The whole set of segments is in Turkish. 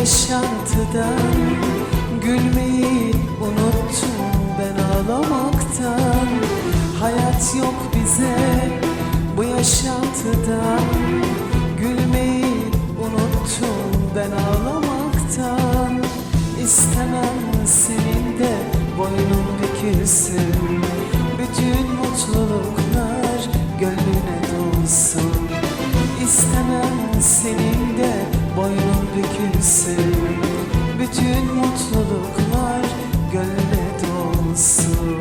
yaşantıdan. Gülmeyi unuttum ben ağlamaktan. Hayat yok bize bu yaşantıdan. Gülmeyi unuttum ben ağlamaktan. İstemem senin de boynun bükülsün İstemem senin de boynun bükülsün Bütün mutluluklar gönlüne dolsun.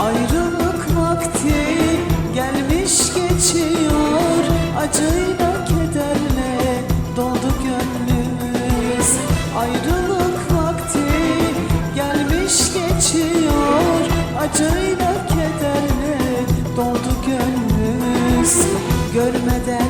Ayrılık vakti gelmiş geçiyor. Acıyla kederle doldu gönlümüz. Ayrılık vakti gelmiş geçiyor. Acıyla Görmeden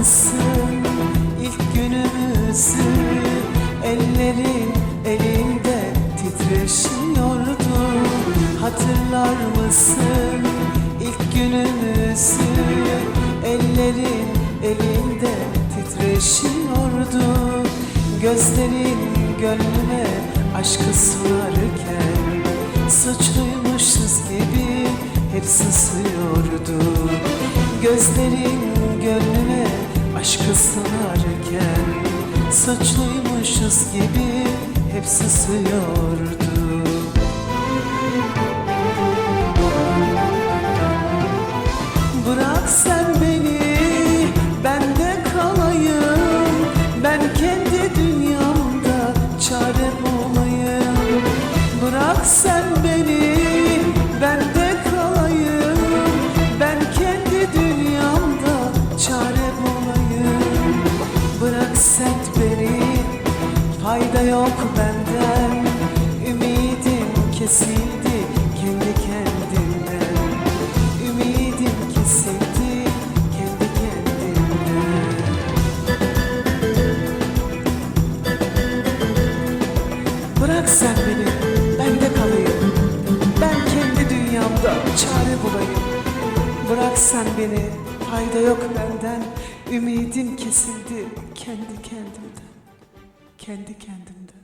mısın ilk günümüzü Ellerin elinde titreşiyordu. Hatırlar mısın ilk günümüzü Ellerin elinde titreşiyordu? Gözlerin gönlüme aşkı sunarken Suçluymuşuz gibi hep susuyordu. Gözlerin gönlüme aşkı sınarken Suçluymuşuz gibi hep susuyordu. Bırak sen beni, ben de kalayım. Ben kendi dünyamda çare bulayım. Bırak sen beni, fayda yok benden. Ümidim kesildi kendi kendimden. Ümidim kesildi kendi kendimden. Bırak sen beni, ben de kalayım. Ben kendi dünyamda çare bulayım. Bırak sen beni, fayda yok benden. Ümidim kesildi kendi kendimden Kendi kendimden